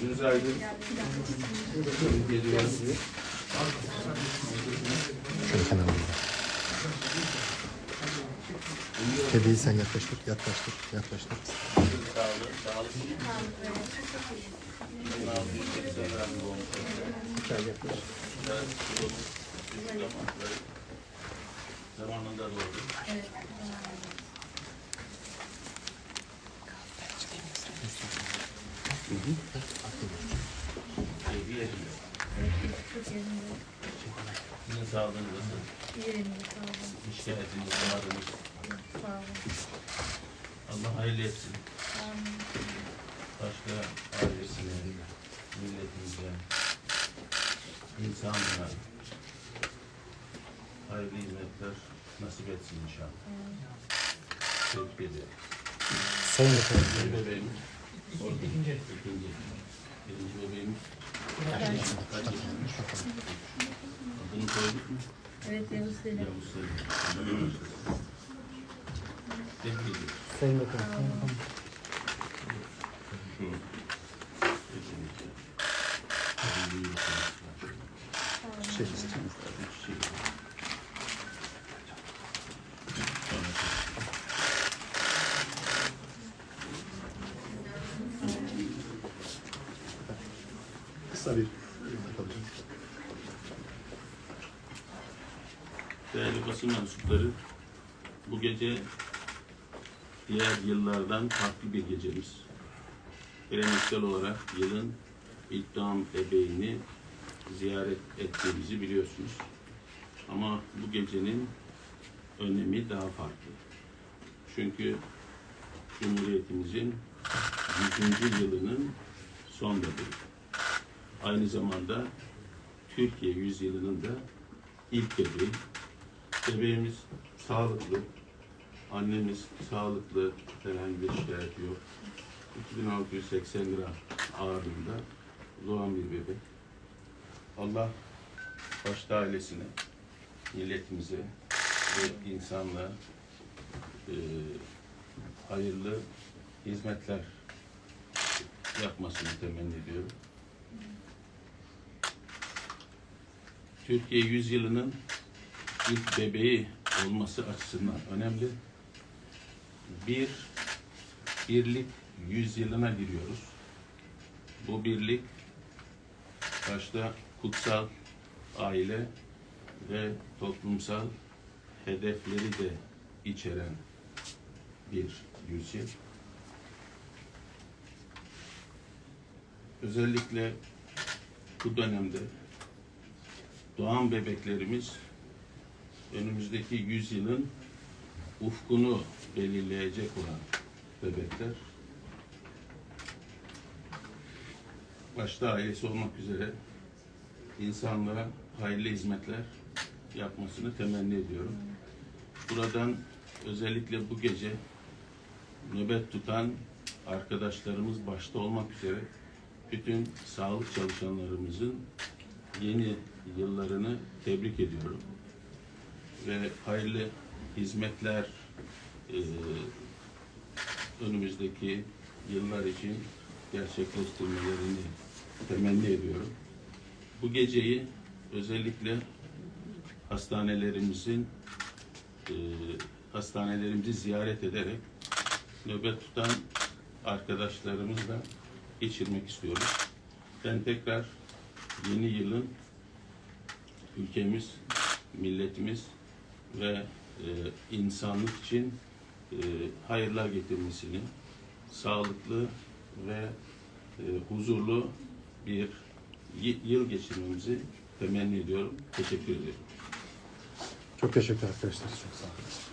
Gözünüz aydın. Geliyor. Şöyle kenara doğru. Bebeği sen yaklaştır, yaklaştır, yaklaştır. Sağ olun. Sağ olun. Bunun altı yüz seksen üç damakları Zamanında doğdu. Keyfi yerinde. Sizin sağlığınız nasıl? Bir şikayetiniz varınız. Allah hayırlı etsin. Başka ailesine, milletimize, insanlara hayırlı hizmetler nasip etsin inşallah. Tebrik ediyorum. Sayın. Bir bebeğimiz. İkinci. İkinci. Birinci bebeğimiz. Kaç yaşında? Adını koyduk mu? Evet Yavuz Selim. Yavuz Selim. Tebrik ediyorum. Sayın Bakanım. Kısa bir bakalım. Değerli basın mensupları, bu gece diğer yıllardan farklı bir gecemiz. Geleneksel olarak yılın ilk doğan bebeğini ziyaret ettiğimizi biliyorsunuz. Ama bu gecenin önemi daha farklı. Çünkü Cumhuriyetimizin 100. yılının son bebeği. Aynı zamanda Türkiye yüzyılının da ilk bebeği. Bebeğimiz sağlıklı, annemiz sağlıklı, herhangi bir şikayet yok. 2680 gram ağırlığında doğan bir bebek. Allah başta ailesine, milletimize ve insanlığa e, hayırlı hizmetler yapmasını temenni ediyorum. Türkiye yüzyılının ilk bebeği olması açısından önemli. Bir, birlik yüzyılına giriyoruz. Bu birlik başta kutsal aile ve toplumsal hedefleri de içeren bir yüzyıl. Özellikle bu dönemde doğan bebeklerimiz önümüzdeki yüzyılın ufkunu belirleyecek olan bebekler. Başta ailesi olmak üzere insanlığa hayırlı hizmetler yapmasını temenni ediyorum. Buradan özellikle bu gece nöbet tutan arkadaşlarımız başta olmak üzere bütün sağlık çalışanlarımızın yeni yıllarını tebrik ediyorum ve hayırlı hizmetler e, önümüzdeki yıllar için gerçekleştirmelerini temenni ediyorum. Bu geceyi özellikle hastanelerimizin e, hastanelerimizi ziyaret ederek nöbet tutan arkadaşlarımızla geçirmek istiyorum. Ben tekrar yeni yılın ülkemiz, milletimiz ve e, insanlık için e, hayırlar getirmesini, sağlıklı ve e, huzurlu bir yıl geçirmemizi temenni ediyorum. Teşekkür ederim. Çok teşekkür arkadaşlar. Çok sağ olun.